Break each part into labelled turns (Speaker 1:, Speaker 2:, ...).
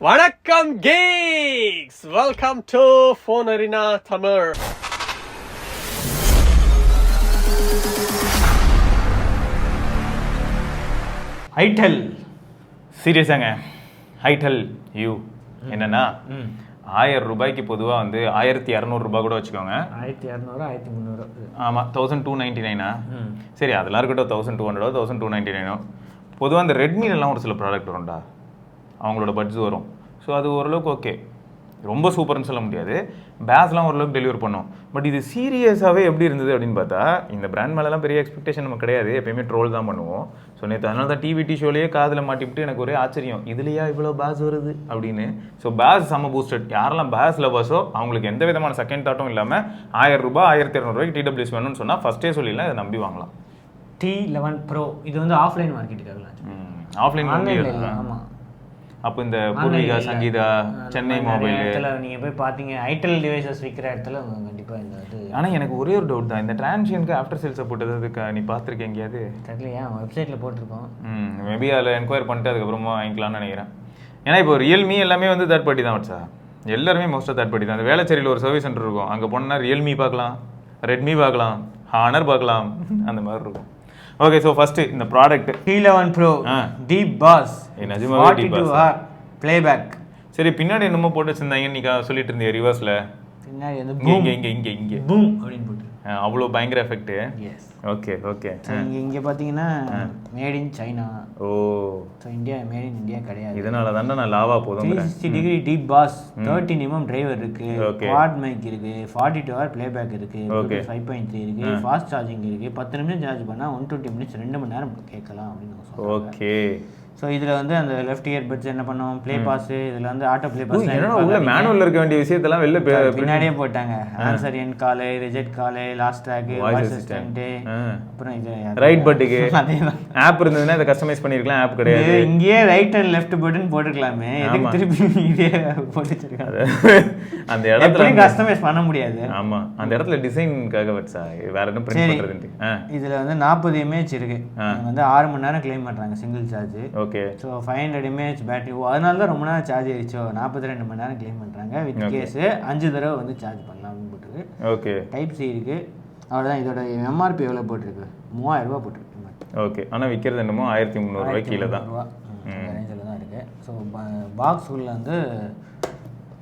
Speaker 1: வணக்கம் geeks welcome to phone arena Tamil
Speaker 2: itel சீரியஸாங்க itel you என்னன்னா ஆயிரம் ரூபாய்க்கு பொதுவாக வந்து ஆயிரத்தி இரநூறுபா கூட வச்சுக்கோங்க.
Speaker 3: ஆயிரத்தி இரநூறு ஆயிரத்தி முந்நூறு.
Speaker 2: ஆமாம் தௌசண்ட் டூ நைன்டி நைனா சரி அதெல்லாம் இருக்கட்டும் தௌசண்ட் டூ ஹண்ட்ரடோ தௌசண்ட் டூ நைன்டி நைனோ பொதுவாக அந்த ரெட்மிலலாம் ஒரு சில ப்ராடக்ட் வரும்டா அவங்களோட பட்ஜெட் வரும். ஸோ அது ஓரளவுக்கு ஓகே ரொம்ப சூப்பர்னு சொல்ல முடியாது. பேஸ்லாம் ஓரளவுக்கு டெலிவர் பண்ணும். பட் இது சீரியஸாகவே எப்படி இருந்தது அப்படின்னு பார்த்தா இந்த பிராண்ட் மேலெலாம் பெரிய எக்ஸ்பெக்டேஷன் நமக்கு கிடையாது. எப்பயுமே ட்ரோல் தான் பண்ணுவோம். ஸோ நேற்று அதனால தான் டிவி டி ஷோலேயே காதில் மாட்டிவிட்டு எனக்கு ஒரே ஆச்சரியம். இதுலையா இவ்வளோ பேஸ் வருது? அப்படின்னு. ஸோ பேஸ் செம்ம பூஸ்டட் யாரெல்லாம் பேஸ் லவர்ஸோ அவங்களுக்கு எந்த விதமான செகண்ட் தாட்டும் இல்லாமல் ஆயிரம் ரூபாய் ஆயிரத்தி இரநூறுவாய்க்கு டிடபிள்யூஸ் வேணும்னு சொன்னால் ஃபஸ்ட்டே சொல்லிடலாம். இதை நம்பி வாங்கலாம்.
Speaker 3: டி லெவன் ப்ரோ இது வந்து ஆஃப்லைன் மார்க்கெட்டுக்காக
Speaker 2: ஆஃப்லைன்
Speaker 3: ஆமாம்
Speaker 2: அப்போ இந்த பூர்விகா சங்கீதா சென்னை மொபைல்
Speaker 3: நீங்கள் போய் பார்த்தீங்க ஐட்டல் டிவைசஸ் விற்கிற இடத்துல கண்டிப்பாக இந்த இது
Speaker 2: ஆனால் எனக்கு ஒரே ஒரு டவுட் தான். இந்த டிரான்ஷியனுக்கு ஆஃப்டர் சேல் சப்போர்ட் ஏதாவது நீ பார்த்துருக்க எங்கேயாவது?
Speaker 3: தெரியலையா வெப்சைட்டில் போட்டிருக்கோம்
Speaker 2: ம் மேபி அதில் என்கொயர் பண்ணிட்டு அதுக்கப்புறமா வாங்கிக்கலாம்னு நினைக்கிறேன். ஏன்னா இப்போ ரியல்மி எல்லாமே வந்து தேர்ட் பார்ட்டி தான் வச்சா எல்லாருமே மோஸ்ட்டாக தேர்ட் பார்ட்டி தான். அந்த வேளச்சேரியில் ஒரு சர்வீஸ் சென்டர் இருக்கும். அங்கே போனால் ரியல்மி பார்க்கலாம் ரெட்மி பார்க்கலாம் ஹானர் பார்க்கலாம் அந்த மாதிரி இருக்கும். ஓகே ஸோ ஃபஸ்ட்டு இந்த product
Speaker 3: T eleven pro. Deep bass
Speaker 2: நிஜமாவே
Speaker 3: forty
Speaker 2: deep
Speaker 3: two
Speaker 2: bass.
Speaker 3: Hour playback
Speaker 2: சரி பின்னாடி என்னமோ போட்டு வச்சிருந்தாங்க நீ சொல்லிட்டு இருந்தீங்க ரிவர்ஸில்
Speaker 3: பின்னாடி
Speaker 2: இங்கே இங்கே இங்கே இங்கே.
Speaker 3: பூம் அப்படின்னு போட்டு.
Speaker 2: அவ்வளோ பயங்கர எஃபெக்ட்
Speaker 3: எஸ்
Speaker 2: ஓகே ஓகே
Speaker 3: இங்கே இங்கே பார்த்தீங்கன்னா made in China
Speaker 2: oh.
Speaker 3: So India made in India கிடையாது.
Speaker 2: இதனால தானே நான் Lava
Speaker 3: three
Speaker 2: போதுங்கிறேன்
Speaker 3: sixty degree deep bass thirteen MM driver இருக்கு. குவாட் மைக் இருக்கு. ஃபார்ட்டி டூ ஹவர் பிளேபேக் இருக்கு.
Speaker 2: Okay.
Speaker 3: ஃபைவ் பாயிண்ட் த்ரீ இருக்கு. ஃபாஸ்ட் சார்ஜிங் இருக்கு. பத்து நிமிஷம் சார்ஜ் பண்ணா ஒன் டுவெண்ட்டி மினிட்ஸ் ரெண்டு மணி நேரம் கேட்கலாம் அப்படின்னு
Speaker 2: ஓகே
Speaker 3: ஸோ இதில் வந்து அந்த லெஃப்ட் இயர் பட்ஸ் என்ன பண்ணும்? ப்ளே பாஸ் இதில் வந்து ஆட்டோ ப்ளே பாஸ்
Speaker 2: உள்ள மேனுவல் இருக்க வேண்டிய விஷயத்தெல்லாம் வெளில
Speaker 3: பின்னாடியே போட்டாங்க. ஆன்சர் என் call reject call last track voice
Speaker 2: assistant.
Speaker 3: Assistant
Speaker 2: ஆ.
Speaker 3: அப்புறம் இது
Speaker 2: ரைட் பட்டுக்கு ஆப் இருந்ததுன்னா இதை கஸ்டமைஸ் பண்ணிருக்கலாம். ஆப் கிடையாது.
Speaker 3: இங்கேயே ரைட் அண்ட் லெஃப்ட் பட்டன் போட்டுக்கலாமே. எதுக்கு. திருப்பி இதே போட்டு வச்சிருக்காங்க
Speaker 2: அந்த இடத்துல
Speaker 3: கஸ்டமைஸ் பண்ண முடியாது?
Speaker 2: ஆமா. அந்த இடத்துல டிசைனுக்காக வச்சா. வேற என்ன பிரிண்ட்
Speaker 3: சரி.
Speaker 2: பண்றதுன்ட்டு.
Speaker 3: இதுல வந்து நாற்பது எம்ஏஹெச் இருக்கு. வந்து ஆறு மணி நேரம் கிளைம் பண்றாங்க single charge
Speaker 2: okay
Speaker 3: so five hundred mAh battery அதனால தான் ரொம்ப நேரம் சார்ஜ் ஆயிடுச்சோ. நாற்பத்தி ரெண்டு மணி நேரம் கிளைம் பண்றாங்க. வித் கேஸ் அஞ்சு தடவை வந்து சார்ஜ் பண்ணலாம் அப்படின்னு போட்டிருக்கு.
Speaker 2: ஓகே
Speaker 3: டைப் சி இருக்கு. அவ்வளோதான் இதோட எம்ஆர்பி எவ்வளோ போட்டிருக்கு? மூவாயிரம் ரூபாய் போட்டிருக்கு.
Speaker 2: ஓகே ஆனா விக்கிறது என்னமோ ஆயிரத்தி முந்நூறுரூவாய் கீழே தான்
Speaker 3: ரூபா ரேஞ்சில் தான் இருக்கு. ஸோ பாக்ஸ் உள்ள வந்து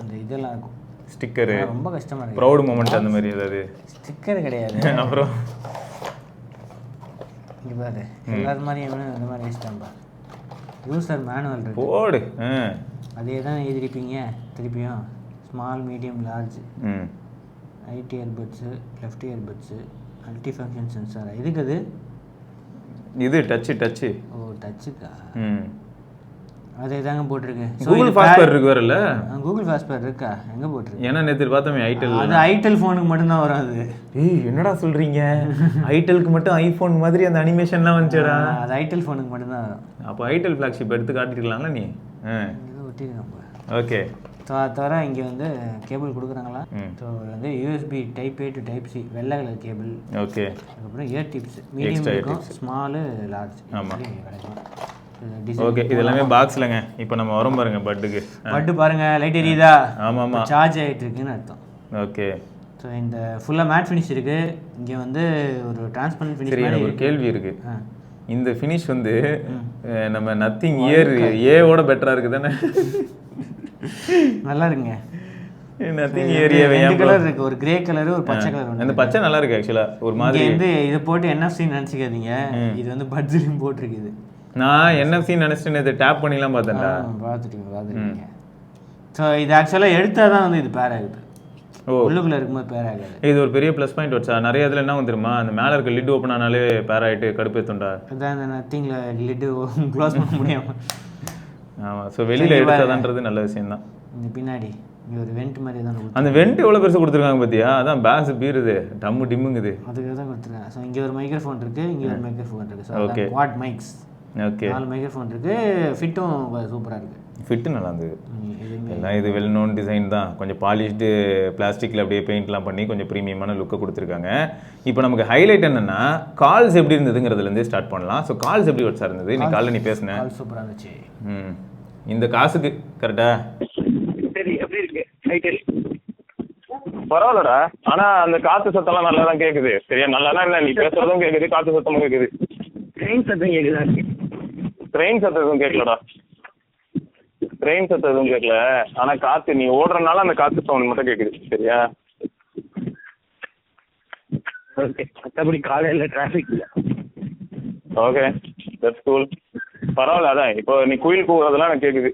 Speaker 3: அந்த இதெல்லாம் இருக்கும்.
Speaker 2: ஸ்டிக்கரு
Speaker 3: ரொம்ப கஷ்டமா இருக்கு.
Speaker 2: ப்ரௌட் மூமெண்ட் அந்த மாதிரி ஏதாவது?
Speaker 3: ஸ்டிக்கர் கிடையாது.
Speaker 2: அப்புறம்?
Speaker 3: இங்க பாரு. எல்லாரும் மாதிரியும் இந்த மாதிரி வச்சுட்டான்பா யூசர் மேனுவல் இருக்கு.
Speaker 2: போடு.
Speaker 3: அதே தான் எழுதிருப்பீங்க திருப்பியும். Small medium large ID earbuds left earbuds multi function sensor எதுக்கு அது?
Speaker 2: இது டச்சு டச்சு
Speaker 3: ஓ டச்சுக்கா
Speaker 2: ம்.
Speaker 3: அதே தாங்க போட்டிருக்கு.
Speaker 2: கூகுள்
Speaker 3: இது
Speaker 2: ஃபாஸ்ட்வேர் இருக்கு வரல
Speaker 3: ஆ, கூகுள் ஃபாஸ்ட்வேர் இருக்கா? எங்கே போட்டிருக்கு?
Speaker 2: ஏன்னா நேற்று பார்த்தோமே ஐட்டல்
Speaker 3: அது ஐடெல் ஃபோனுக்கு மட்டும்தான் வரும் அது
Speaker 2: ஏய் என்னடா சொல்றீங்க? ஐட்டலுக்கு மட்டும் ஐஃபோன் மாதிரி அந்த அனிமேஷன்லாம் வந்துச்சுடா.
Speaker 3: அது ஐடெல் ஃபோனுக்கு மட்டும்தான். வரும்
Speaker 2: அப்போ ஐட்டல் ஃப்ளாக்ஷிப் எடுத்து காட்டிருக்கலாம்ல நீ? ஓகே.
Speaker 3: தவிர இங்கே வந்து கேபிள் கொடுக்குறாங்களா. ஸோ வந்து USB type A to type C வெள்ளை கலர் கேபிள்
Speaker 2: ஓகே.
Speaker 3: அதுக்கப்புறம் ear tips medium small large
Speaker 2: ஆமா. ஓகே இது எல்லாமே பாக்ஸ்லங்க இப்போ நம்ம வரோம் பாருங்க பட்டுக்கு
Speaker 3: பட்டு பாருங்க லைட் எரியுதா
Speaker 2: ஆமாம் ஆமாம்
Speaker 3: சார்ஜ் ஆகிட்டு இருக்குன்னு அர்த்தம்
Speaker 2: ஓகே
Speaker 3: ஸோ இந்த ஃபுல்லாக மேட் ஃபினிஷ் இருக்கு இங்கே வந்து ஒரு டிரான்ஸ்பரண்ட் ஃபினிஷ்
Speaker 2: சரி எனக்கு ஒரு கேள்வி இருக்கு
Speaker 3: ஆ.
Speaker 2: இந்த ஃபினிஷ் வந்து நம்ம நத்திங் இயர் ஏவோட பெட்டரா இருக்கு தானே
Speaker 3: நல்லா இருக்குங்க
Speaker 2: நத்திங் இயர் ஏ
Speaker 3: ரெண்டு கலர் இருக்கு ஒரு கிரே கலர் ஒரு பச்சை கலர்
Speaker 2: அந்த பச்சை நல்லா இருக்கு ஆக்சுவலா ஒரு மாதிரி
Speaker 3: வந்து இதை போட்டு என்எஃப்சி நினச்சிக்காதீங்க இது வந்து பட்ஜெட்லையும் போட்டிருக்கு இது
Speaker 2: நான் என்எஃப்சி நினைச்சிட்டு நேற்று டேப் பண்ணிலாம் பார்த்தேன்டா.
Speaker 3: பார்த்துட்டீங்க பார்த்துட்டீங்க ஸோ இது ஆக்சுவலாக எடுத்தால் தான் வந்து இது பேர் ஆகுது.
Speaker 2: ஓ.
Speaker 3: உள்ளுக்குள்ளே இருக்கும்போது பேர் ஆகாது.
Speaker 2: இது ஒரு பெரிய ப்ளஸ் பாயிண்ட் வச்சா நிறைய இதில் என்ன வந்துருமா அந்த மேலே இருக்க லிட் ஓப்பன் ஆனாலே பேர் ஆகிட்டு கடுப்பேத்துண்டா
Speaker 3: அதான் இந்த நத்திங்கில் லிட்டு க்ளோஸ் பண்ண முடியாமல்
Speaker 2: ஆமாம் ஸோ வெளியில் எடுத்தாதான்றது நல்ல விஷயம்தான்
Speaker 3: இந்த பின்னாடி ஒரு வெண்ட் மாதிரி தான்
Speaker 2: அந்த வெண்ட் எவ்வளோ பெருசு கொடுத்துருக்காங்க பார்த்தியா அதான் பேஸ் பீருது டம்மு டிம்முங்குது.
Speaker 3: அதுக்கு தான் கொடுத்துருக்கேன் ஸோ இங்கே ஒரு மைக்ரோஃபோன் இருக்குது இங்கே ஒரு மைக்ரோஃபோன் இருக்குது so
Speaker 2: Okay.
Speaker 3: Quad mics
Speaker 2: okay
Speaker 3: நாலு மைக்ரோஃபோன் இருக்குது ஃபிட்டும் சூப்பராக இருக்குது
Speaker 2: ஃபிட்டு நல்லா இருந்தது. எல்லாம் இது வெல் நோன் டிசைன் தான். கொஞ்சம் பாலிஷ்டு பிளாஸ்டிக்கில் அப்படியே பெயிண்ட்லாம் பண்ணி கொஞ்சம் ப்ரீமியமான லுக்கை கொடுத்துருக்காங்க. இப்போ நமக்கு ஹைலைட் என்னன்னா கால்ஸ் எப்படி இருந்ததுங்கிறதுலேருந்தே ஸ்டார்ட் பண்ணலாம். ஸோ கால்ஸ் எப்படி வச்சா இருந்தது? நீ காலைல நீ பேசின.
Speaker 3: கால் சூப்பராக இருந்துச்சு.
Speaker 2: ம். இந்த காசுக்கு கரெக்டா
Speaker 4: சரி எப்படி இருக்கு? ஐடிஎல் பரவாயில்லடா. ஆனா அந்த காத்து சத்தம்லாம் நல்லா தான் கேக்குது. சரியா நல்லா தான் இல்லை நீ பேசுறதும் கேக்குது காத்து சத்தமும் கேக்குது.
Speaker 5: ட்ரெயின் சத்தம் கேட்குதா
Speaker 4: ட்ரெயின் சத்தம் எதுவும் கேட்கலடா. ட்ரெயின் சத்தம் எதுவும் கேட்கல. ஆனா காத்து நீ ஓடுறதுனால அந்த காத்து சவுண்ட் மட்டும் கேக்குது. சரியா?
Speaker 5: ஓகே மற்றபடி காலையில் டிராஃபிக் இல்லை.
Speaker 4: ஓகே தட்ஸ் கூல் பரவாயில்ல அதான். இப்போ நீ குயில் கூவுறதெல்லாம் எனக்கு கேக்குது.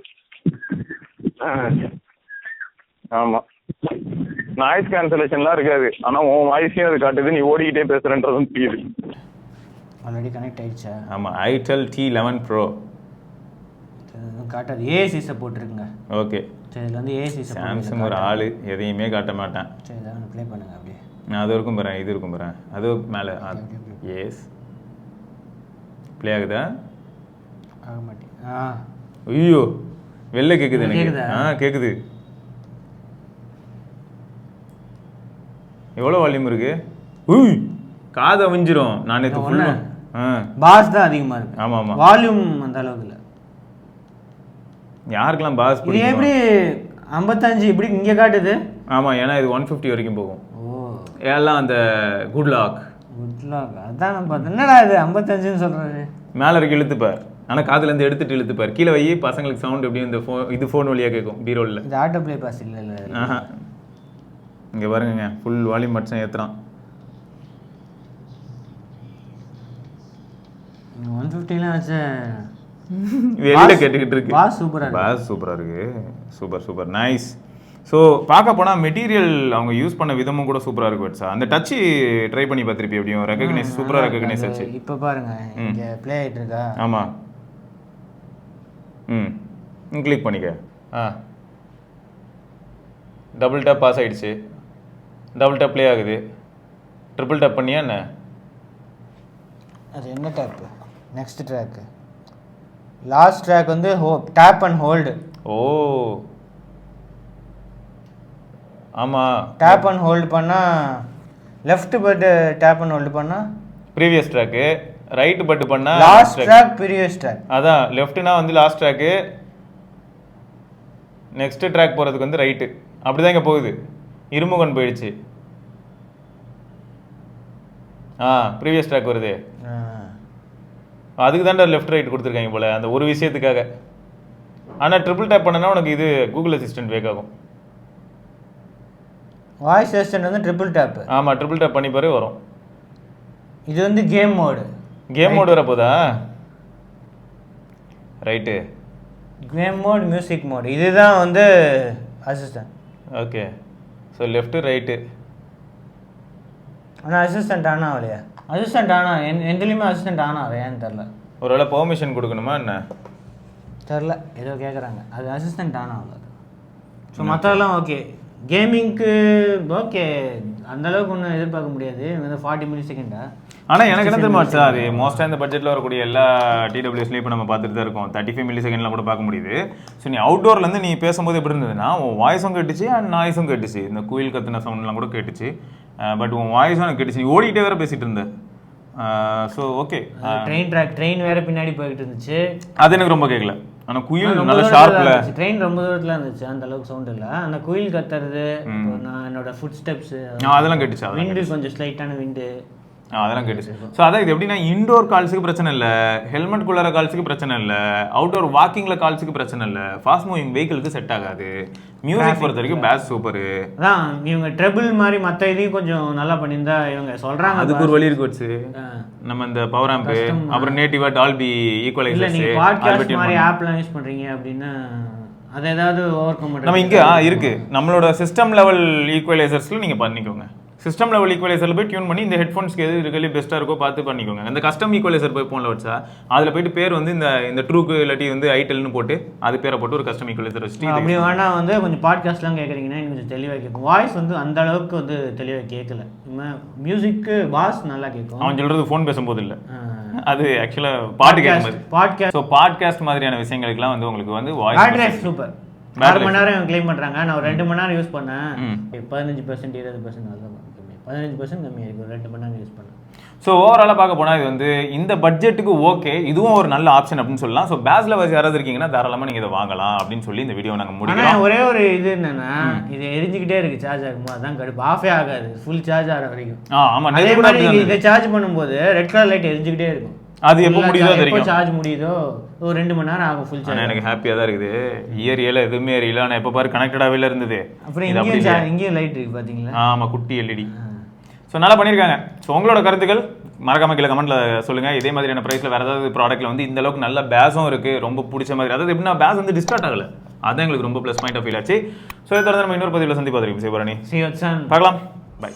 Speaker 5: ஆ.
Speaker 4: ஆமா. நாய்ஸ் கேன்சலேஷன்லாம் இருக்காது. ஆனா உன் வாய்ஸையும் அது காட்டுது நீ ஓடிக்கிட்டே பேசுறன்றதும் தெரியுது.
Speaker 3: ஆல்ரெடி கனெக்ட் ஆயிடுச்சா?
Speaker 2: ஆமாம் ஐடெல் டி லெவன் ப்ரோ
Speaker 3: காட்டாது. ஏசி சப்போர்ட் இருக்குங்க
Speaker 2: ஓகே
Speaker 3: சரி இதில் வந்து ஏசி
Speaker 2: சாம்சங் ஒரு ஆள் எதையுமே காட்ட மாட்டேன்.
Speaker 3: சரி இதை ப்ளே பண்ணுங்க அப்படியே.
Speaker 2: நான் அது இருக்கும் போகிறேன் இது இருக்கும் போகிறேன் அது மேலே எஸ் ப்ளே ஆகுதா?
Speaker 3: ஆக மாட்டேன். ஆ.
Speaker 2: ஐயோ வெளில கேட்குது எனக்கு.
Speaker 3: கேக்குதா?
Speaker 2: ஆ கேட்குது எவ்வளோ வால்யூம் இருக்கு? உய் காது அவிஞ்சிரும். நான் நேற்று. ஃபுல்லாக
Speaker 3: பாஸ் தான் அதிகமாக இருக்கு.
Speaker 2: ஆமாம் ஆமாம்
Speaker 3: வால்யூம் அந்த அளவுக்கு இல்லை.
Speaker 2: யாருக்கெல்லாம் பாஸ்
Speaker 3: இது எப்படி ஐம்பத்தஞ்சு இப்படி இங்கே காட்டுது?
Speaker 2: ஆமாம் ஏன்னா இது ஒன் ஃபிஃப்டி வரைக்கும் போகும்.
Speaker 3: ஓ.
Speaker 2: எல்லாம் அந்த குட் லாக்
Speaker 3: குட் லாக் அதான் பார்த்தேன். என்னடா இது ஐம்பத்தஞ்சுன்னு சொல்கிறாரு
Speaker 2: மேலே இருக்கு இழுத்துப்பார். ஆனால் காதுலேருந்து எடுத்துட்டு இழுத்துப்பார். கீழே வை பசங்களுக்கு சவுண்ட் எப்படியும் இந்த ஃபோன் இது ஃபோன் வழியாக கேட்கும் பீரோவில்
Speaker 3: இது ஆட்டோ ப்ளே பாஸ் இல்லை இல்லை
Speaker 2: இங்கே பாருங்க ஃபுல் வால்யூம் மட்டும் ஏற்றுறான்
Speaker 3: ஒன் ஃபிஃப்டிலாம் வச்சு
Speaker 2: வெளியில கேட்டுக்கிட்டு இருக்கு.
Speaker 3: ஆ இருக்கு.
Speaker 2: பாஸ் சூப்பராக இருக்கு. Super super. நைஸ் ஸோ பார்க்க போனால் மெட்டீரியல் அவங்க யூஸ் பண்ண விதமும் கூட சூப்பராக இருக்கு வட்சா அந்த டச்சு ட்ரை பண்ணி பார்த்துருப்பி எப்படியும்? ரெகக்னைஸ் சூப்பராக ரெகக்னைஸ் ஆச்சு.
Speaker 3: இப்போ பாருங்க இங்கே ப்ளே ஆகிட்டு இருக்கா?
Speaker 2: ஆமாம் ம். கிளிக் பண்ணிக்க. ஆ. டபுள் டேப் பாஸ் ஆயிடுச்சு. டபுள் டேப் ப்ளே ஆகுது. ட்ரிபிள் டேப் பண்ணியா என்ன?
Speaker 3: அது என்ன tap next track last track வந்து ஹோ டேப் அண்ட் ஹோல்டு
Speaker 2: ஓ. ஆமாம்
Speaker 3: டேப் அண்ட் ஹோல்டு பண்ணால் left bud tap and hold பண்ணால்
Speaker 2: ப்ரீவியஸ் ட்ராக்கு ரைட் பட்டு பண்ணா
Speaker 3: லாஸ்ட் ட்ராக் ப்ரீவியஸ் ட்ராக்
Speaker 2: அதான் லெஃப்ட்னா வந்து லாஸ்ட் ட்ராக்கு நெக்ஸ்ட் ட்ராக் போகிறதுக்கு வந்து ரைட்டு அப்படி தான் இங்கே போகுது. இருமுகன் போயிடுச்சு. ஆ ப்ரீவியஸ் ட்ராக் வருது. அதுக்கு தான்டா லெஃப்ட் ரைட் கொடுத்துருக்காங்க போல அந்த ஒரு விஷயத்துக்காக. ஆனால் ட்ரிபிள் டேப் பண்ணனா உனக்கு இது கூகுள் அசிஸ்டன்ட் வேக் ஆகும்.
Speaker 3: வாய்ஸ் அசிஸ்டன்ட் வந்து ட்ரிபிள் டேப்பு
Speaker 2: ஆமாம் ட்ரிபிள் டேப் பண்ணி பாரு வரும்.
Speaker 3: இது வந்து game mode
Speaker 2: game mode வரப்போதா? Right
Speaker 3: game mode music mode இதுதான் வந்து assistant
Speaker 2: okay so left right
Speaker 3: ஆனால் அசிஸ்டன்ட் ஆனா ஆகலையா அசிஸ்டன்ட் ஆனா என் எதுலேயுமே அசிஸ்டன்ட் ஆனா ஏன்னு தெரில
Speaker 2: ஒருவேளை பெர்மிஷன் கொடுக்கணுமா என்ன?
Speaker 3: தெரில ஏதோ கேட்குறாங்க அது அசிஸ்டன்ட் ஆனா ஆகல ஸோ மற்றதெல்லாம் ஓகே கேமிங்க்கு ஓகே அந்த அளவுக்கு ஒன்றும் எதிர்பார்க்க முடியாது. இந்த ஃபார்ட்டி மில்லி செகண்டா
Speaker 2: ஆனால் எனக்கு என்ன தெரியுமா சார்? அது மோஸ்ட்டாக இந்த பட்ஜெட்டில் வரக்கூடிய எல்லா டிடபிள்யூஸ்லையும் இப்போ நம்ம பார்த்துட்டு தான் இருக்கோம். தேர்ட்டி ஃபைவ் மில்லி செகண்ட்லாம் கூட பார்க்க முடியுது. ஸோ நீ அவுட்டோர்லேருந்து நீ பேசும்போது எப்படி இருந்ததுன்னா உன் வாய்ஸும் கேட்டுச்சு அண்ட் நாய்ஸும் கேட்டுச்சு. இந்த குயில் கத்துன சவுண்ட்லாம் கூட கேட்டுச்சு. பட் உன் வாய்ஸும் எனக்கு கேட்டுச்சு. நீ ஓடிக்கிட்டே வேற பேசிட்டு இருந்த. So okay
Speaker 3: train track train வேற பின்னாடி போய்கிட்டு இருந்துச்சு.
Speaker 2: அது எனக்கு ரொம்ப கேட்கல ஆனால் குயில் நல்ல
Speaker 3: இருந்துச்சு. ட்ரெயின் ரொம்ப தூரத்தில் இருந்துச்சு. அந்த அளவுக்கு சவுண்ட் இல்லை. அந்த குயில் கத்துறது நான் என்னோட ஃபுட் ஸ்டெப்ஸ்
Speaker 2: அதெல்லாம் கேட்டுச்சு
Speaker 3: விண்டு கொஞ்சம் ஸ்லைட்டான விண்டு
Speaker 2: அதெல்லாம் கேட்டுச்சு. ஸோ அதான் இது எப்படின்னா இண்டோர் கால்ஸுக்கு பிரச்சனை இல்லை ஹெல்மெட் குள்ளார கால்ஸுக்கு பிரச்சனை இல்லை அவுட்டோர் வாக்கிங்கில் கால்ஸுக்கு பிரச்சனை இல்லை ஃபாஸ்ட் மூவிங் வெஹிக்கிளுக்கு செட் ஆகாது. மியூசிக் பொறுத்த வரைக்கும் பேஸ் சூப்பரு
Speaker 3: அதான் இவங்க ட்ரெபிள் மாதிரி மற்ற இதையும் கொஞ்சம் நல்லா பண்ணியிருந்தா இவங்க சொல்றாங்க
Speaker 2: அதுக்கு ஒரு வழி இருக்கு. நம்ம இந்த பவர் ஆம்பு அப்புறம் நேட்டிவா டால்பி
Speaker 3: இல்ல
Speaker 2: ஈக்குவலைசர்ஸ்
Speaker 3: நீங்க பாட்காஸ்ட் மாதிரி ஆப்லாம் யூஸ் பண்றீங்க அப்படின்னா அதை ஏதாவது ஓவர் கம்
Speaker 2: நம்ம இங்க இருக்கு. நம்மளோட சிஸ்டம் லெவல் ஈக்குவலைசர்ஸ்ல நீங்க பண்ணிக்கோங்க. சிஸ்டம் லெவல் ஈக்குவலைசர்ல போய் டியூன் பண்ணி இந்த ஹெட்ஃபோன்ஸ்க்கு எது இருக்கலே பெஸ்ட்டா இருக்கோ பார்த்து பண்ணிக்கோங்க. இந்த கஸ்டம் ஈக்குவலைசர் போய் போன்ல வச்சா அதுல போயிட்டு பேர் வந்து இந்த இந்த ட்ரூக்கு இல்லாட்டி வந்து ஐட்டல்னு போட்டு அது பேரை போட்டு ஒரு கஸ்டம் ஈக்குவலைசர் வச்சுட்டு
Speaker 3: அப்படி வேணா வந்து கொஞ்சம் பாட்காஸ்ட்லாம் கேட்குறீங்கன்னா கொஞ்சம் தெளிவாக கேட்கும் வாய்ஸ் வந்து அந்த அளவுக்கு வந்து தெளிவாக கேட்கல மியூசிக்கு பாஸ் நல்லா கேட்கும்
Speaker 2: அவன் சொல்றது ஃபோன் பேசும்போது இல்ல அது ஆக்சுவலா பாட்டு கேட்கும்போது
Speaker 3: பாட்காஸ்ட்
Speaker 2: ஸோ பாட்காஸ்ட் மாதிரியான விஷயங்களுக்குலாம் வந்து உங்களுக்கு வந்து வாய்ஸ்
Speaker 3: சூப்பர் ஆறு மணி நேரம் கிளைம் பண்றாங்க. நான் ஒரு ரெண்டு மணி நேரம் யூஸ் பண்ணேன். பதினஞ்சு பர்சன்ட் இருபது பர்சன்ட் அவ்வளோதான் கம்மி. பதினஞ்சு பர்சன்ட் கம்மியாக இருக்கும் ரெண்டு மணி நேரம் யூஸ் பண்ண
Speaker 2: ஸோ ஓவராலாக பார்க்க போனால் இது வந்து இந்த பட்ஜெட்டுக்கு ஓகே இதுவும் ஒரு நல்ல ஆப்ஷன் அப்படின்னு சொல்லலாம். ஸோ பேஸ் லவர்ஸ் யாராவது இருக்கீங்கன்னா தாராளமாக நீங்கள் இதை வாங்கலாம் அப்படின்னு சொல்லி இந்த வீடியோ நாங்கள் முடிக்கிறோம்.
Speaker 3: ஒரே ஒரு இது என்னன்னா இது எரிஞ்சுக்கிட்டே இருக்கு சார்ஜ் ஆகும்போது. அதான் கடுப்பு. ஆஃபே ஆகாது. ஃபுல் சார்ஜ் ஆகிற வரைக்கும்.
Speaker 2: ஆ ஆமாம்
Speaker 3: இதை சார்ஜ் பண்ணும்போது ரெட் கலர் லைட் எரிஞ்சுக்கிட்டே இருக்கும்.
Speaker 2: அது எப்போ முடியுதோ வரைக்கும்
Speaker 3: சார்ஜ் முடியுதோ ஒரு ரெண்டு மணி நேரம் ஆகும் ஃபுல் சார்ஜ்
Speaker 2: எனக்கு ஹாப்பியாக தான் இருக்குது. இயரியெல்லாம் எதுவுமே எரியல ஆனால் எப்போ பாரு கனெக்டடாகவே இருந்தது.
Speaker 3: அப்புறம் இங்கேயும் இங்கேயும் லைட் இருக்கு பாத்தீங்களா?
Speaker 2: ஆமாம் குட்டி எல்இடி ஸோ நல்லா பண்ணியிருக்காங்க ஸோ உங்களோட கருத்துக்கள் மறக்காம கீழே கமெண்ட்ல சொல்லுங்க. இதே மாதிரியான ப்ரைஸ்ல வேற ஏதாவது ப்ராடக்ட்ல வந்து இந்த அளவுக்கு நல்ல பேஸும் இருக்கு. ரொம்ப பிடிச்ச மாதிரி. அதாவது எப்படின்னா பேஸ் வந்து டிஸ்டார்ட் ஆகல. அதான் எங்களுக்கு ரொம்ப ப்ளஸ் பாயிண்ட் ஆஃப் ஃபீல் ஆச்சு. ஸோ இதை தொடர்ந்து நம்ம இன்னொரு பதிவில் சந்திப்பா தெரியும் சிவரணி
Speaker 3: சி
Speaker 2: பார்க்கலாம். பை